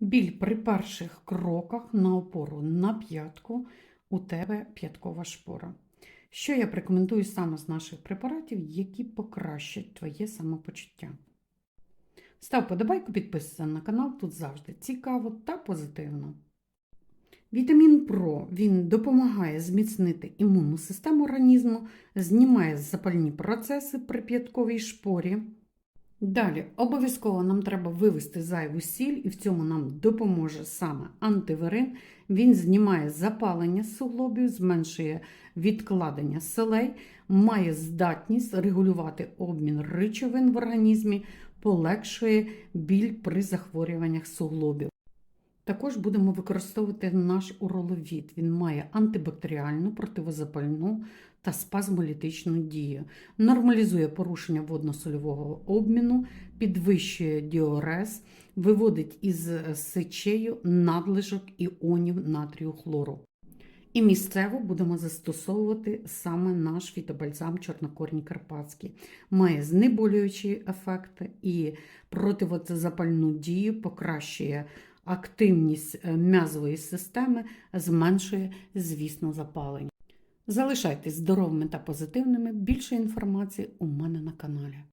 Біль при перших кроках на опору на п'ятку у тебе п'яткова шпора. Що я порекомендую саме з наших препаратів, які покращать твоє самопочуття. Став подобайку, підписуйся на канал, тут завжди цікаво та позитивно. Вітамін ПРО він допомагає зміцнити імунну систему організму, знімає запальні процеси при п'ятковій шпорі. Далі обов'язково нам треба вивести зайву сіль, і в цьому нам допоможе саме антиверин. Він знімає запалення суглобів, зменшує відкладення селей, має здатність регулювати обмін речовин в організмі, полегшує біль при захворюваннях суглобів. Також будемо використовувати наш уроловід. Він має антибактеріальну, противозапальну та спазмолітичну дію. Нормалізує порушення водно-сольового обміну, підвищує діорез, виводить із сечею надлишок іонів натрію хлору. І місцево будемо застосовувати саме наш фітобальзам чорнокорній карпатський. Має знеболюючі ефекти і противозапальну дію, покращує активність е, м'язової системи, зменшує, звісно, запалення. Залишайтесь здоровими та позитивними. Більше інформації у мене на каналі.